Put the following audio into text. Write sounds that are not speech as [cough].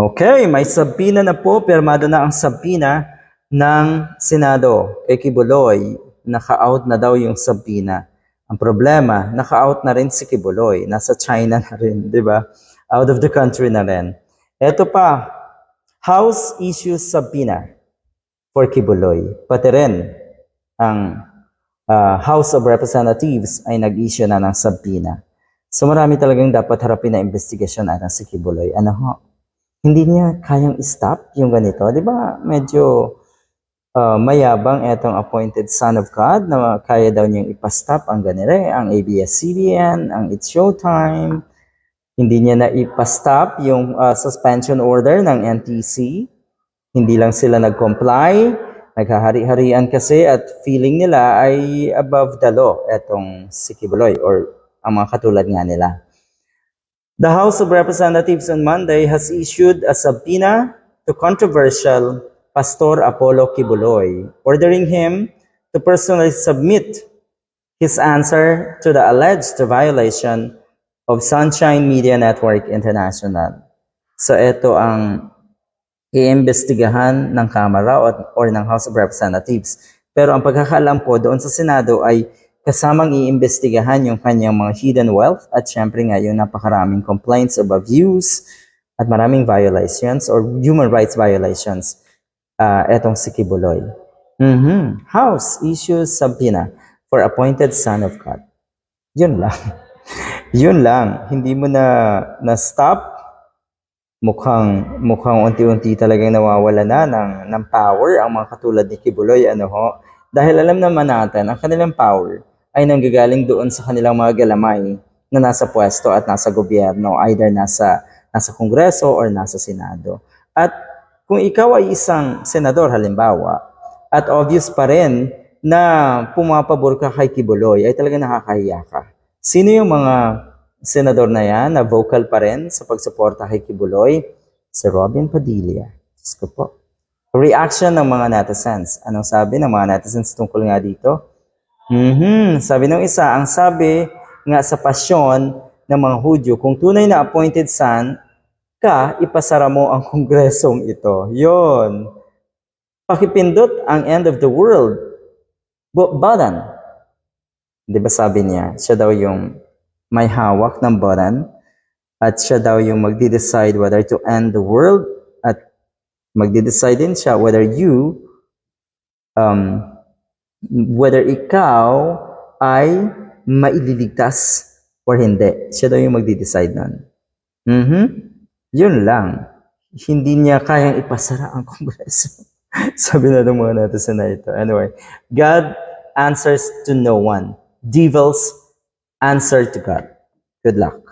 Okay, may sabina na po, pirmado na ang sabina ng Senado. Kay Kibuloy, naka-out na daw yung sabina. Ang problema, naka-out na rin si Kibuloy. Nasa China na rin, di ba? Out of the country na rin. Ito pa, House issues sabina for Kibuloy. Pati rin, ang ah, House of Representatives ay nag-issue na ng sabina. So marami talagang dapat harapin na investigasyon natin si Kibuloy. Ano ho? Hindi niya kayang stop yung ganito. Di ba medyo ah, mayabang etong appointed son of God na kaya daw niyang ipastop ang ganire, ang ABS-CBN, ang It's Showtime. Hindi niya na ipastop yung ah, suspension order ng NTC. Hindi lang sila nag-comply. Naghahari-harian kasi at feeling nila ay above the law etong si Kibuloy or ang mga katulad nga nila. The House of Representatives on Monday has issued a subpoena to controversial Pastor Apollo Kibuloy, ordering him to personally submit his answer to the alleged violation of Sunshine Media Network International. So ito ang iimbestigahan ng Kamara or, or ng House of Representatives. Pero ang pagkakaalam ko doon sa Senado ay kasamang iimbestigahan yung kanyang mga hidden wealth at syempre nga yung napakaraming complaints of abuse at maraming violations or human rights violations uh, etong si Kibuloy. Mhm. House issues subpoena for appointed son of God. Yun lang. [laughs] Yun lang. Hindi mo na na-stop mukhang mukhang unti-unti talagang nawawala na ng ng power ang mga katulad ni Kibuloy ano ho dahil alam naman natin ang kanilang power ay nanggagaling doon sa kanilang mga galamay na nasa pwesto at nasa gobyerno either nasa nasa kongreso or nasa senado at kung ikaw ay isang senador halimbawa at obvious pa rin na pumapabor ka kay Kibuloy ay talaga nakakahiya ka sino yung mga senador na yan na vocal pa rin sa pagsuporta kay Kibuloy, si Robin Padilla. Diyos ko po. Reaction ng mga netizens. Anong sabi ng mga netizens tungkol nga dito? Mhm, sabi ng isa, ang sabi nga sa pasyon ng mga Hudyo, kung tunay na appointed son ka, ipasara mo ang [laughs] kongresong ito. Yon. Pakipindot ang end of the world. Badan. Di ba sabi niya, siya daw yung may hawak ng button at siya daw yung magde-decide whether to end the world at magde-decide din siya whether you um, whether ikaw ay maililigtas or hindi. Siya daw yung magde-decide nun. Mhm. Yun lang. Hindi niya kayang ipasara ang [laughs] kongreso. Sabi na ng mga natin na ito. Anyway, God answers to no one. Devils answer to God. Good luck.